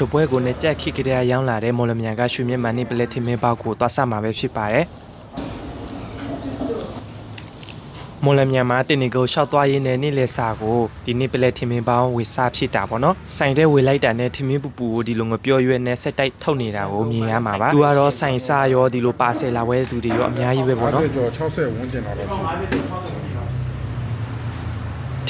တပွဲကိုနဲ့ကြက်ခိကတဲ့ရောင်းလာတဲ့မော်လမြိုင်ကရွှေမြတ်မန်နေပလက်ထင်းမင်းပေါက်ကိုသွားဆက်မှာပဲဖြစ်ပါတယ်မော်လမြိုင်မှာတင်နေကိုရှောက်သွားရင်းနဲ့နေ့လယ်စာကိုဒီနေ့ပလက်ထင်းမင်းပေါင်းဝေစားဖြစ်တာပေါ့နော်ဆိုင်တဲ့ဝေလိုက်တာနဲ့ထင်းမင်းပူပူကိုဒီလိုငပြောရွက်နဲ့ဆက်တိုက်ထုတ်နေတာကိုမြင်ရမှာပါသူကတော့ဆိုင်စားရောဒီလိုပါဆယ်လာဝဲသူတွေရောအများကြီးပဲပေါ့နော်ကျော်60ဝန်းကျင်တော့ရှိတယ်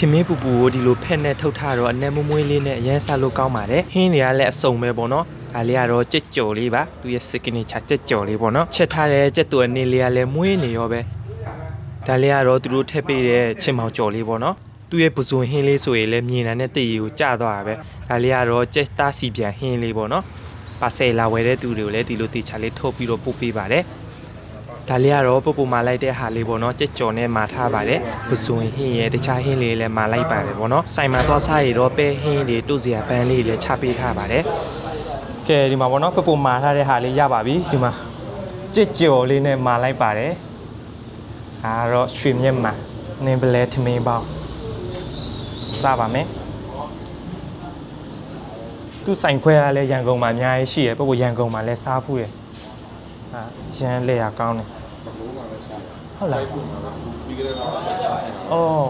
ထင်မင်းပူပူကိုဒီလိုဖက်နဲ့ထုတ်ထားတော့အနက်မမွေးလေးနဲ့အရန်စားလို့ကောင်းပါတယ်ဟင်းတွေကလည်းအစုံပဲပေါ့နော်ဒါလေးကတော့ကြက်ကြော်လေးပါသူရဲ့ signature ကြက်ကြော်လေးပေါ့နော်ချက်ထားတဲ့ကြက်တူအနေလေးကလည်းမွေးနေရောပဲဒါလေးကတော့သူတို့ထည့်ပေးတဲ့ချင်မောင်ကြော်လေးပေါ့နော်သူရဲ့ပဇွန်ဟင်းလေးဆိုရင်လည်းမြင်တာနဲ့တည်ရီကိုကြာသွားတာပဲဒါလေးကတော့ကြက်သားစီပြန်ဟင်းလေးပေါ့နော်ပါဆယ်လာဝယ်တဲ့သူတွေကိုလည်းဒီလိုတေချာလေးထုတ်ပြီးတော့ပို့ပေးပါတယ် ဒါလေးကတော့ပုပ်ပူမာလိုက်တဲ့ဟာလေးပေါ့နော်ကြက်ကြော်နဲ့မာထားပါတယ်ပဇွန်ဟင်းရဲ့တခြားဟင်းလေးလည်းမာလိုက်ပါတယ်ပေါ့နော်ဆိုင်မှာသွားစားရတော့ပဲဟင်းတွေတုတ်စရာပန်းလေးလည်းချပေးထားပါတယ်ကဲဒီမှာပေါ့နော်ပုပ်ပူမာထားတဲ့ဟာလေးရပါပြီဒီမှာကြက်ကြော်လေးနဲ့မာလိုက်ပါတယ်ဒါကတော့ရွှေမြက်မှာနင်းပလဲထမင်းပေါင်းစားပါမယ်သူဆိုင်ခွဲကလည်းရန်ကုန်မှာအများကြီးရှိရယ်ပုပ်ပူရန်ကုန်မှာလည်းစားဖို့ရယ်ဟာရန်လက်ရကောင်းတယ် ဟုတ်လားအော်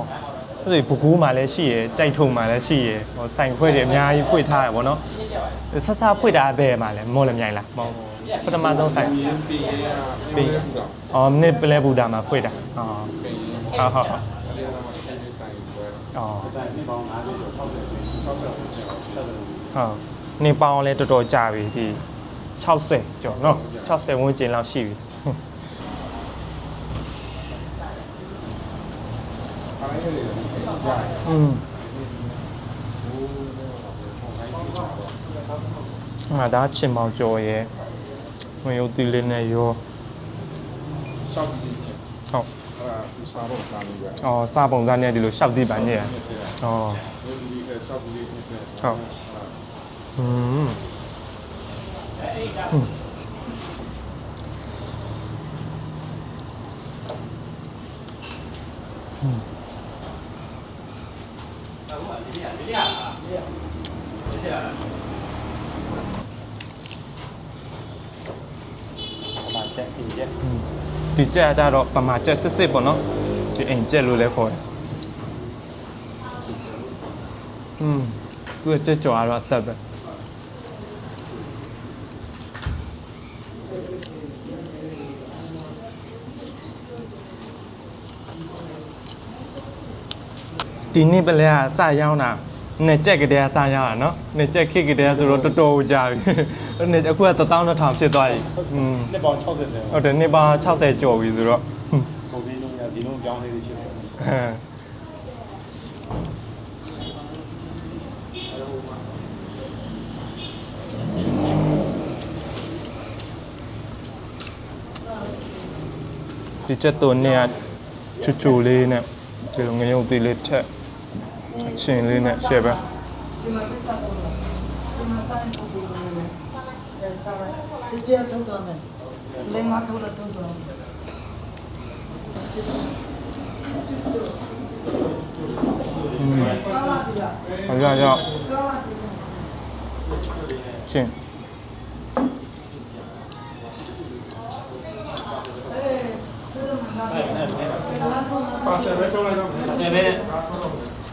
အဲ့ဒါဘကူးမှာလည်းရှိရယ်ကြိုက်ထုံမှာလည်းရှိရယ်ဟိုဆိုင်ဖွဲ့တွေအများကြီးဖွင့်ထားရယ်ဗောနော်ဆက်စားဖွင့်တာဘယ်မှာလဲမော်လမြိုင်လားမော်ပထမဆုံးဆိုင်ပြင်ပြင်ရပြင်ရဘူးတော့အော်နစ်ပလဲဘူတာမှာဖွင့်တာအော်ဟုတ်ဟုတ်ဟုတ်အဲ့ဒီကတော့ရှိနေဆိုင်ပွဲအော်60ဝန်းကျင်တော့ရှိတယ်ဟုတ်နေပေါင်းလဲတော်တော်ကြာပြီဒီ60ကျော်နော်60ဝန်းကျင်လောက်ရှိပြီ အားရရတယ်ကြာ อืมအာဒါချင်မောင်ကျော်ရဲ့ဝင်ရုပ်တီလေးနဲ့ရော ရှောက်ပြီး ဟုတ် အဲ့ဒါသူစားတော့စားလို့ပဲ ။အော်စပုံစံနဲ့ဒီလိုရှောက်တိပန်ကြီးရ။အော် ဒီကရှောက်ပြီးနေတယ် ဟုတ်။อืม ဒီကြက်ကြတော့ပမာကြက်စစ်စစ်ပေါ့နော်ဒီအိမ်ကြက်လို့လည်းခေါ်တယ်อืมသူကကြက်ကြော်ကတော့အသက်ပဲ ဒီနေ့ပလဲကစရောက်တာနှစ်ကြက်ကတည်းကစရောက်တာနော်နှစ်ကြက်ခိကတည်းကဆိုတော့တော်တော်ကြာပြီနှစ်အခုက12000ဖြစ်သွားပြီอืมနှစ်ပေါင်း60တယ်ဟုတ်တယ်နှစ်ပါ60ကျော်ပြီဆိုတော့ပုံစံလုံးရဒီလုံးပြောင်းလေးတွေဖြစ်တယ်အဲဒီချက်တုံနဲ့ချူချူလေးနဲ့ဒီလိုငရုတ်သေးလေးထက် 请哩呢？清吧。辣椒辣椒清。哎，哎哎，八色白。哎，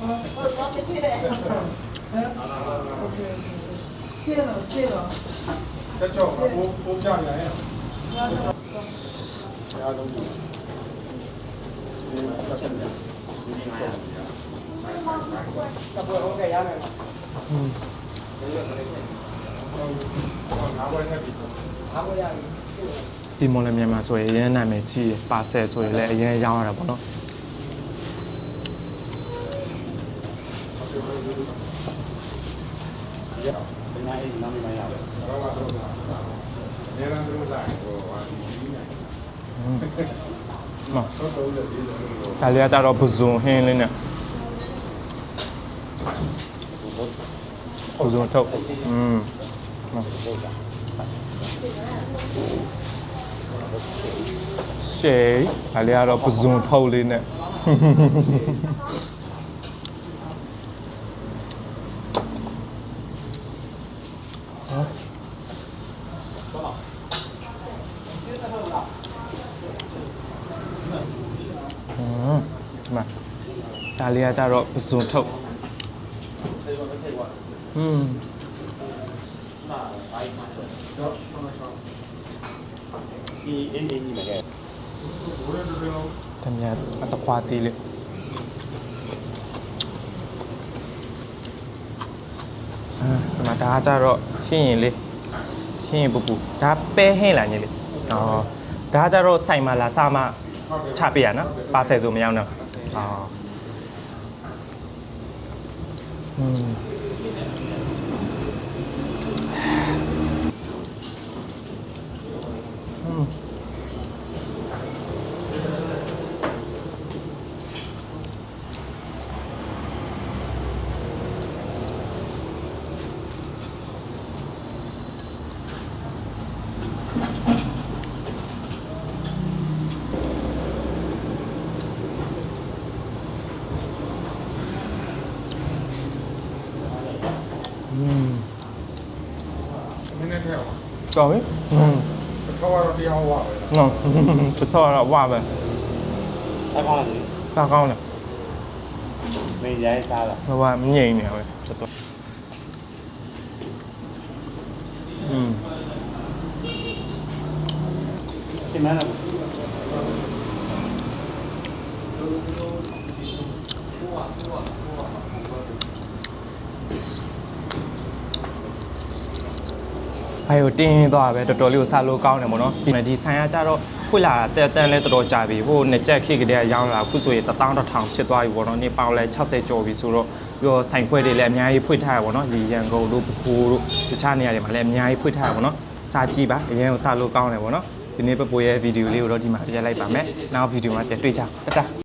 ဟုတ်တော့ပြည့်တယ်ဟမ်โอเคကျေတော့ကျေတော့တက်ကြောဘိုးဘိုးကြရရဲ့အားလုံးဒီမှာဆက်ဆက်နေဒီမှာတပွဲဟုတ်ကဲ့ရမယ်ဟမ်ဒီမော်လမြိုင်မှာဆိုရင်ရင်းနာမည်ကြီးပါဆယ်ဆိုရင်လည်းအရင်ရောင်းရတာပေါ့နော် ဒီနိုင်နားမရဘူးတော့မှသုံးစားအများအားသုံးစားဟိုဟာဒီကြီးနေမတော့တော့လည်းဒီလိုလိုဒါလေးကကြတော့ပဇွန်ဟင်းလေးနဲ့ပဇွန်ထုတ်อืมရှေးဒါလေးကတော့ပဇွန်ထုတ်လေးနဲ့ อืมဒီမှာဒါလေးကကြတော့ပဇွန်ထုတ်อืม ဒီအင်းအင်းကြီးမှာကဲ ဘိုးရတဲ့လုံး တမန်အတခွာသေးလေး ဒီမှာဒါကကြတော့ရှင်းရင်လေးရှင်းရင်ပူပူဒါပဲဟင်းလာညလေးဩဒါကကြတော့စိုင်မာလာစမချပေးရနော်ပါဆယ်ဆိုမရောက်တော့ဩอืม နည်းနည်းထဲအောင်တော်ပြီอืมခေါ်ရတော့တရားဝါပဲနော်တထောတော့ဝပဲစားကောင်းတယ်စားကောင်းတယ်မင်းရိုင်းစားလားဟိုက မြင်နေရပဲတတော်อืมဒီမှာတော့ဘာလို့တင်းရင်းသွားပဲတော်တော်လေးကိုစားလို့ကောင်းတယ်ပေါ့နော်ဒီမှာဒီဆိုင်ကကြတော့ဖွင့်လာတာတက်တန်းလဲတော်တော်ကြာပြီဟိုနှစ်ကြက်ခေတ်ကလေးကရောင်းလာခုဆိုရင်1000 1000ဖြစ်သွားပြီပေါ့နော်နေပေါင်လဲ60ကျော်ပြီဆိုတော့ပြီးတော့ဆိုင်ခွဲတွေလည်းအများကြီးဖွင့်ထားရပေါ့နော်ဒီရန်ကုန်တို့ပခိုးတို့တခြားနေရာတွေမှာလည်းအများကြီးဖွင့်ထားရပေါ့နော်စားကြည့်ပါအရင်ကစားလို့ကောင်းတယ်ပေါ့နော်ဒီနေ့ပပိုရဲ့ဗီဒီယိုလေးကိုတော့ဒီမှာပြလိုက်ပါမယ်နောက်ဗီဒီယိုမှာပြန်တွေ့ကြတတာ